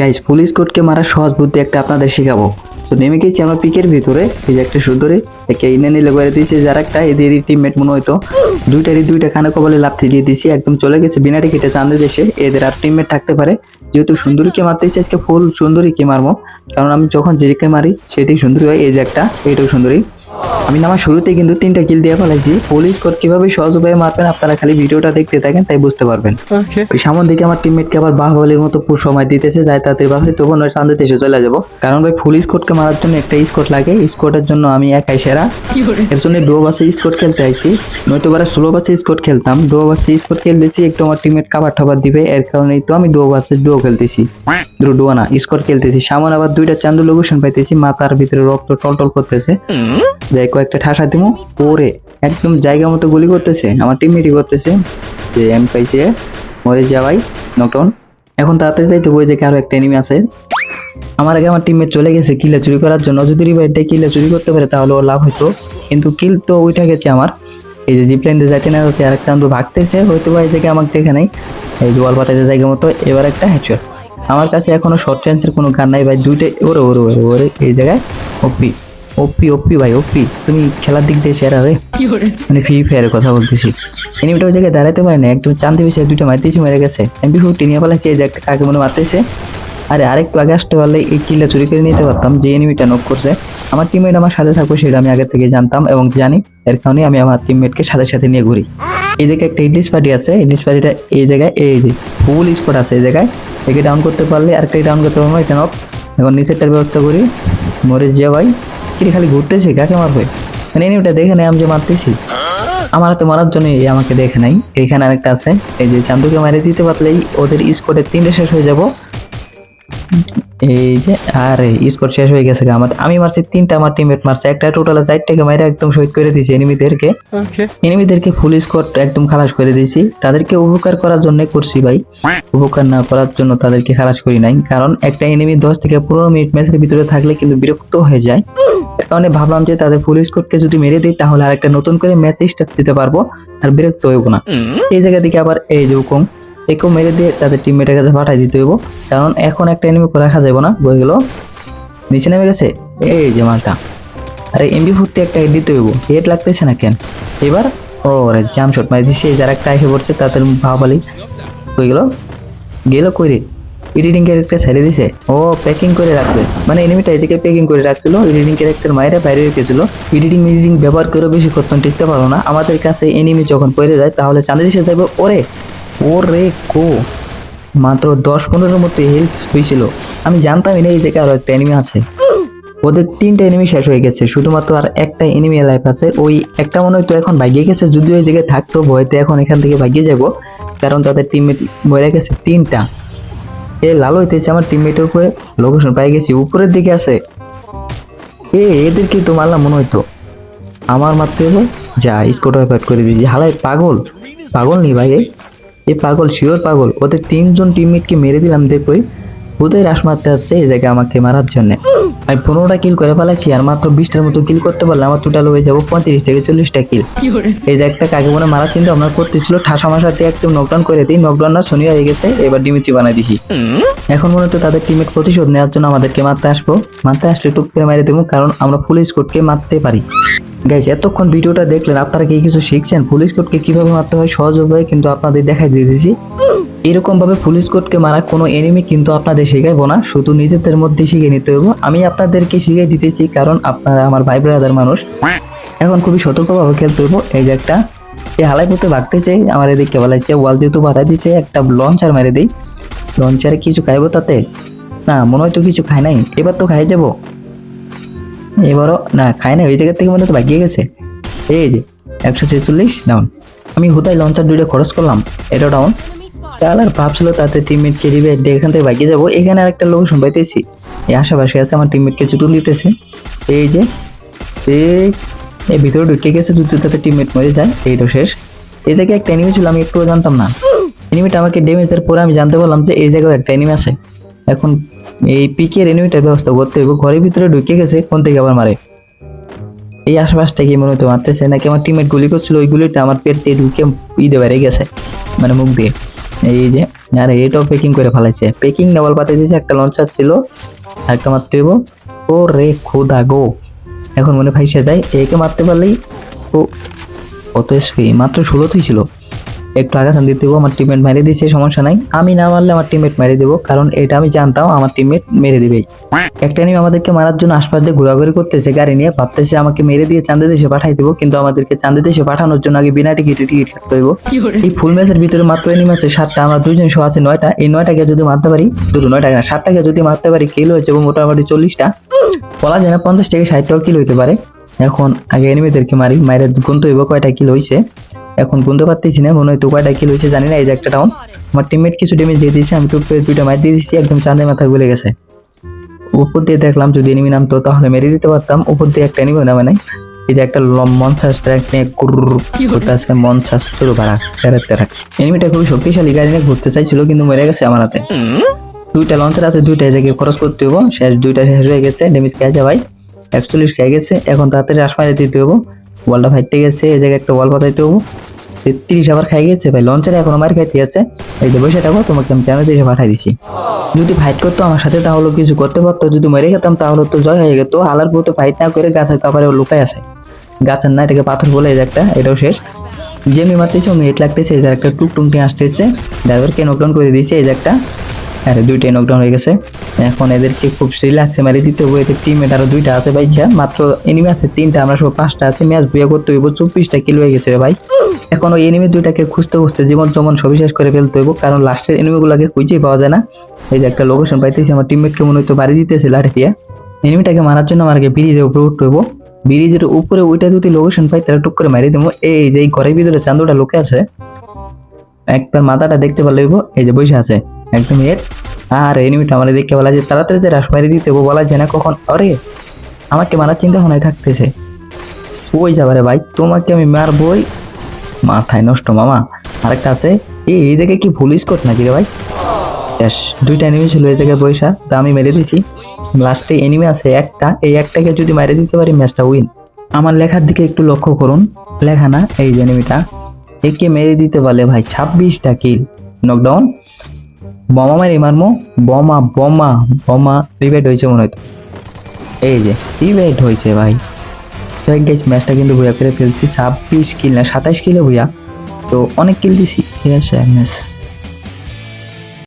Guys police কোর্টকে মারার সহজ বুদ্ধি একটা আপনাদের শেখাবো। তো নেমে গেছি আমরা পিকের ভিতরে। এই যে একটা সুন্দরী একে ইনে নিলে করে দিয়েছি, যার একটা এদের টিমমেট মনে হয়তো দুইটারই দুইটা খানে কবলে লাথি দিয়ে দিয়েছি, একদম চলে গেছে। বিনা টিকিটে চান্দে দেশে এদের আর টিমমেট থাকতে পারে। যেহেতু সুন্দরীকে মারতেছি, আজকে ফুল সুন্দরীকে মারবো। কারণ আমি যখন যেদিকে মারি, সেটাই সুন্দরী হয়। এই যে একটা এইটাও সুন্দরী। আমি নামার শুরুতে কিন্তু তিনটা কিল দিয়ে ফেলাইছি। পুলিশ কোর্ট কীভাবে সহজ উপায়ে মারবেন আপনারা খালি ভিডিওটা দেখতে থাকেন তাই বুঝতে পারবেন। ওই সামন দিকে আমার টিমমেটকে আবার বাহুবলীর মতো পুরো সময় দিতেছে যাই তাতে বাসে তখন ওই চান্দে দেশে চলে যাব। কারণ ভাই ফুল স্কোরকে মারার জন্য একটা স্কোর লাগে। স্কোরের জন্য আমি একাই সেরা। এর জন্য ডো বাসে স্কোর খেলতে আইছি। নয়তো বারে স্লো বাসে স্কোর খেলতাম। ডো বাসে স্কোর খেলতেছি একটু আমার টিমমেট কাবার টাবার দিবে। এর কারণেই তো আমি ডো বাসে ডো খেলতেছি। দুটো ডো না স্কোর খেলতেছি। সামনে আবার দুইটা চান্দু লোকেশন পাইতেছি। মাথার ভিতরে রক্ত টলটল করতেছে। যাই কয়েকটা ঠাসা দিমু, পরে একদম জায়গা মতো গুলি করতেছে, আমার টিম টিমমেটই করতেছে, যে এম পাইছে, মরে যাওয়াই নকডাউন এখন তাড়াতাড়ি যাইতে বই যে কারও একটা এনিমি আছে। আমার আগে আমার টিমমেট চলে গেছে কিলে চুরি করার জন্য। যদি রিভাইডটা কিলে চুরি করতে পারে, তাহলে ও লাভ হতো কিন্তু কিল তো ওইটা গেছে আমার। এই যে জিপলাইন দিয়ে যাইতে না যাতে আরেকটা আন্দু ভাগতেছে হয়তো বা এই জায়গায় আমাকে দেখে নাই। এই যে ওয়াল পাতাতে জায়গা মতো, এবার একটা হ্যাচর আমার কাছে এখনও শর্ট রেঞ্জের কোনো গান নাই ভাই, দুইটাই, ওরে ওরে ওরে ওরে, এই জায়গায় ওপি ওপি ওপি ভাই ওপি তুমি খেলার দিক দিয়ে সেরা রে। মানে ফ্রি ফায়ারের কথা বলতেছি। এনিমিটা ওই জায়গায় দাঁড়াতে পারে না একদম চান্দি বেশি দুইটা মারতেছি মেরে গেছে। এমপি ফোরটি নিয়ে ফেলাইছি এই একটা কাকে মনে মারতেছে। আরে আরেকটু আগে আসতে পারলে এই কিলটা চুরি করে নিতে পারতাম যে এনিমিটা নক করছে। আমার টিমমেট আমার সাথে থাকবে সেটা আমি আগে থেকে জানতাম এবং জানি। এর কারণে আমি আমার টিমমেটকে সাথে সাথে নিয়ে ঘুরি। এই জায়গায় একটা ইডলিশ পার্টি আছে। ইডলিশ পার্টিটা এই জায়গায় এই যে ফুল স্পট আছে এই জায়গায়। একে ডাউন করতে পারলে আরেকটা ডাউন করতে পারব এটা নক এখন নিচেরটার ব্যবস্থা করি। মরে যে ভাই। কি খালি ঘুরতেছে, কাকে মারবে? মানে এনে ওটা দেখে নেই, আমি যে মারতেছি। আমার তো মারার জন্য এই আমাকে দেখে নাই। এইখানে আরেকটা আছে। এই যে চান্দুকে মারিয়ে দিতে পারলেই ওদের স্কোয়াডের তিনটে শেষ হয়ে যাব। এই যে আরে স্কোর শেষ হয়ে গেছে আমার আমি মারছি তিনটা আমার টিমমেট মারছে। একটা টোটাল চারটাকে মারে একদম শহীদ করে দিয়েছি এনিমিদেরকে এনিমিদেরকে ফুল স্কোর একদম খালাস করে দিয়েছি। তাদেরকে উপকার করার জন্য করছি ভাই। উপকার না করার জন্য তাদেরকে খালাস করি নাই। কারণ একটা এনিমি দশ থেকে পনেরো মিনিট ম্যাচের ভিতরে থাকলে কিন্তু বিরক্ত হয়ে যায়। কারণে ভাবলাম যে তাদের ফুল স্কোরকে যদি মেরে দিই তাহলে আর একটা নতুন করে ম্যাচ স্টার্ট দিতে পারব আর বিরক্ত হইব না। এই জায়গা থেকে আবার এই যে হুকুম। একেও মেরে দিয়ে তাদের টিমমেটের কাছে পাঠাই দিতে হইব। কারণ এখন একটা এনিমি রাখা যাবে না বই গেল। নিচে নেমে গেছে। এই যে মালটা। আরে এমবি ফুটতে একটা দিতে হইব। হেড লাগতেছে না কেন? এবার ও রে জাম শট মারি দিছে। যারা একটা এসে পড়ছে, তাদের ভাবালি হয়ে গেল। গেল কই এডিটিং ক্যারেক্টার ছেড়ে দিছে। ও প্যাকিং করে রাখবে মানে এনিমিটা এদিকে প্যাকিং করে রাখছিল। এডিটিং ক্যারেক্টার মায়েরা বাইরে রেখেছিল। এডিটিং এডিটিং ব্যবহার করে বেশি করতাম, টিকতে পারো না। আমাদের কাছে এনিমি যখন পড়ে যায়, তাহলে চাঁদের এসে যাবে ওরে! ওরে কো। মাত্র দশ পনেরোর মতো হেল্প হয়েছিল। আমি জানতামই না এই জায়গায় আরও একটা এনিমি আছে। ওদের তিনটা এনিমি শেষ হয়ে গেছে। শুধুমাত্র আর একটা এনিমি লাইফ আছে। ওই একটা মনে হয় তো এখন ভাগিয়ে গেছে। যদি ওই জায়গায় থাকতো, ভয়তে এখন এখান থেকে ভাগিয়ে যাব। কারণ তাদের টিমমেট মরে গেছে তিনটা। এ লাল হইতেছে আমার টিমমেটের উপরে। লোকেশন পাই গেছি। উপরের দিকে আছে। এ, এদের কি তো মারলাম মনে হইতো। আমার হলো যা স্কোট ফাইট করে দিয়েছি। হালাই পাগল। পাগল নি ভাই। এ? পাগল শিওর পাগল। ওদের তিনজন টিমমেটকে মেরে দিলাম দেখোই ওদের রাস মারতে আসছে এই জায়গায় আমাকে মারার জন্য। আমি পনেরোটা কিল করে ফেলাইছি আর মাত্র বিশটার মতো কিল করতে পারলে আমার টোটাল হয়ে যাব পঁয়ত্রিশ থেকে চল্লিশটা কিল এই জায়গাটা কাকে মনে মারার চিন্তা ভাবনা করতেছিল ঠাসা মাসাতে একদম নকডাউন করে দিই নকডাউন না শনি হয়ে গেছে এবার ডিমিত্রি বানাই দিছি। এখন মনে হতো তাদের টিমের প্রতিশোধ নেওয়ার জন্য আমাদেরকে মারতে আসব। মারতে আসলে টুক করে মেরে দেবো কারণ আমরা পুলিশ কোর্টকে মারতে পারি। গাইজ এতক্ষণ ভিডিওটা দেখলেন, আপনারা কি কিছু শিখছেন? পুলিশ কোর্টকে কীভাবে মারতে হয়? সহজ উপায়ে কিন্তু আপনাদের দেখাই দিয়ে দিয়েছি এরকম ভাবে পুলিশ কোর্টকে মারা কোনো এনিমি কিন্তু আপনাদের শেখাইবো না। শুধু নিজেদের মধ্যে শিখে নিতে হবে আমি আপনাদেরকে শিখিয়ে দিতেছি কারণ আপনারা আমার ভাই ব্রাদার মানুষ। এখন খুবই সতর্কভাবে খেলতে হব এই যে একটা এই হালাই পথে ভাগতেছে, আমার এদিকে বলাইছে ওয়াল যেহেতু বাধা দিছে, একটা লঞ্চার মেরে দিই। লঞ্চারে কিছু খাইবো তাতে? না, মনে হয় তো কিছু খাই নাই। এবার তো খাই যাব। এবারও, না খাই না ওই জায়গা থেকে মনে তো ভাগিয়ে গেছে। এই যে, একশো ছেচল্লিশ ডাউন আমি হুদাই লঞ্চার দুইটা খরচ করলাম, এটা ডাউন তাহলে আর ভাবছিল তাতে টিমমেটকে দিবে এখান থেকে ভাগিয়ে যাব। এখানে আরেকটা লোক শুনবাইতেছি এই আশেপাশে আছে, আমার টিমমেটকে জুতো নিতেছে এই যে, এই ভিতরে ঢুকে গেছে যদি তাতে টিমমেট মরে যায়, এইটা শেষ। এই জায়গায় একটা এনিমি ছিল, আমি একটুও জানতাম না। এনিমিটা আমাকে ড্যামেজ দেওয়ার পরে আমি জানতে পারলাম যে এই জায়গায় একটা এনিমি আছে। এখন এই পিকের এনিমিটার ব্যবস্থা করতে হবে ঘরের ভিতরে ঢুকে গেছে, কোন থেকে আবার মারে? এই আশেপাশটা কি মনে হতো মারতেছে নাকি আমার টিমমেট গুলি করছিল ওই গুলিটা আমার পেট দিয়ে ঢুকে ই দিয়ে বেড়ে গেছে মানে মুখ দিয়ে। এই যে, আর এটাও পেকিং করে ফেলাইছে। পেকিং নেওয়াল পাতে দিয়েছে, একটা লঞ্চার ছিল একটা মারতে হইব। ও রে খোদা গো। এখন মনে ভাইসে যায় একে মারতে পারলেই ও, অত এসপি মাত্র ষোলোতেই ছিল। একটু আগে দিতে দেবো আমার টিমমেট মেরে দিয়েছে সমস্যা নাই। আমি না মারলে আমার টিমমেট মেরে দেবো কারণ এটা আমি জানতাম আমার টিমমেট মেরে দিবেই। একটা নিয়ে আমাদেরকে মারার জন্য আশপাশ দিয়ে ঘোরাঘুরি করতেছে গাড়ি নিয়ে ভাবতেছে আমাকে মেরে দিয়ে চান্দে দেশে পাঠাই দেবো কিন্তু আমাদেরকে চান্দে দেশে পাঠানোর জন্য আগে বিনা টিকিটে টিকিট কাটতে হইব। এই ফুল ম্যাচের ভিতরে মাত্র এনিমি আছে সাতটা আমরা দুইজন শো আছে নয়টা এই নয়টাকে যদি মারতে পারি দুটো নয়টা না সাতটাকে যদি মারতে পারি কিল হয়েছে এবং মোটামুটি চল্লিশটা। বলা যায় না পঞ্চাশ থেকে ষাট টাকা কিল হইতে পারে। এখন আগে এনিমিদেরকে মারি মায়ের গুনতে হইব কয়টা কিল হয়েছে এখন গুনতে পারতেছি না, মনে হয়তো কয়টা কিল হয়েছে জানি না, এই যে একটা টাউন আমার টিমমেট কিছু ড্যামেজ দিয়ে দিয়েছে, আমি টুক করে দুইটা মার দিয়ে দিচ্ছি একদম চাঁদের মাথা গলে গেছে। উপর দিয়ে দেখলাম যদি এনিমি নামতো, তাহলে মেরে দিতে পারতাম। উপর দিয়ে একটা এনিমি নামে নাই। এই যে একটা মনসাস ট্র্যাক নিয়ে করতে আছে মনসাস চলো বাড়া তেরাক তেরাক এনিমিটা খুবই শক্তিশালী, গাড়ি নিয়ে ঘুরতে চাইছিল, কিন্তু মরে গেছে আমার হাতে। দুইটা লঞ্চার আছে দুইটা জায়গায় খরচ করতে হব শেষ, দুইটা শেষ হয়ে গেছে ড্যামেজ খেয়ে যায় ভাই একচল্লিশ খেয়ে গেছে, এখন তাড়াতাড়ি রাস মারি দিতে হব ওয়ালটা ফাইটে গেছে, এই জায়গায় একটা ওয়াল পাতাইতে হব। তেত্রিশ আবার খাই গেছে, ভাই লঞ্চারে এখনও মার খাইতে আছে। এই যে বসে থাকো, তোমাকে আমি চ্যানেল দিয়ে পাঠাই দিছি। যদি ফাইট করতো আমার সাথে, তাহলে কিছু করতে পারতো। যদি মেরে খেতাম তাহলে তো জয় হয়ে যেত। আলার পুরো ফাইট না করে গাছের কাপড়ে লুকাই আছে। গাছের না, এটাকে পাথর বলে এই একটা, এটাও শেষ। যে আমি মারতেছি আমি এট লাগতেছে, এই একটা টুক আসতেছে। ড্রাইভারকে নকডাউন করে দিয়েছে, এই একটা। দুইটাই নকডাউন হয়ে গেছে। এখন এদেরকে খুব রিল্যাক্সে মেরে দিতে হবে। টিমের আরও দুইটা আছে ভাই মাত্র এনিমি আছে তিনটা, আমরা সব পাঁচটা আছে। ম্যাচ বুয়া করতে হইব, চব্বিশটা কিলো হয়ে গেছে ভাই। এখন ওই এনিমি দুইটাকে খুঁজতে খুঁজতে জীবন জমন সবই শেষ করে ফেলতে হইব, কারণ লাস্টের এনিমিগুলোকে খুঁজেই পাওয়া যায় না। এই যে একটা লোকেশন পাইতেছি, আমার টিমমেটকে মনে হয়তো বাড়ি দিতেছে লাঠি দিয়ে এনিমিটাকে মারার জন্য আমাকে ব্রিজের উপরে উঠতে হইব। ব্রিজের উপরে ওইটা যদি লোকেশন পাই, তাহলে টুক করে মারি দেবো। এই যে এই ঘরের ভিতরে চান্দুটা লোকে আছে, একবার মাথাটা দেখতে পারলে এই যে বসে আছে। একদম এর? আর এনিমিটা আমার দেখতে বলা যে তাড়াতাড়ি যে রাস মারি দিতে হইব বলা যায় না কখন? আরে, আমাকে মারার চিন্তা ভাবনায় থাকতেছে। ওই যাবারে ভাই, তোমাকে আমি মারবই। মাথায় নষ্ট মামা। আরেকটা আছে, এই এই জায়গায় কি ভুল স্কোর নাকি রে ভাই? ব্যাস দুইটা এনিমি ছিল এই জায়গায় পয়সা তা আমি মেরে দিছি। লাস্টে এনিমি আছে একটা, এই একটাকে যদি মেরে দিতে পারি ম্যাচটা উইন আমার লেখার দিকে একটু লক্ষ্য করুন। লেখা না, এই এনিমিটা একে মেরে দিতে পারলে ভাই ছাব্বিশটা কিল নকডাউন বোমা মারি মারমো? বোমা বোমা বোমা রিভাইট হয়েছে মনে হয়তো এই যে রিভাইট হয়েছে ভাই। যাই গেছ ম্যাচটা কিন্তু ভুয়া করে ফেলছি। ছাব্বিশ কিল না, সাতাশ কিলে ভুয়া তো অনেক কিল দিছি। ঠিক আছে ম্যাচ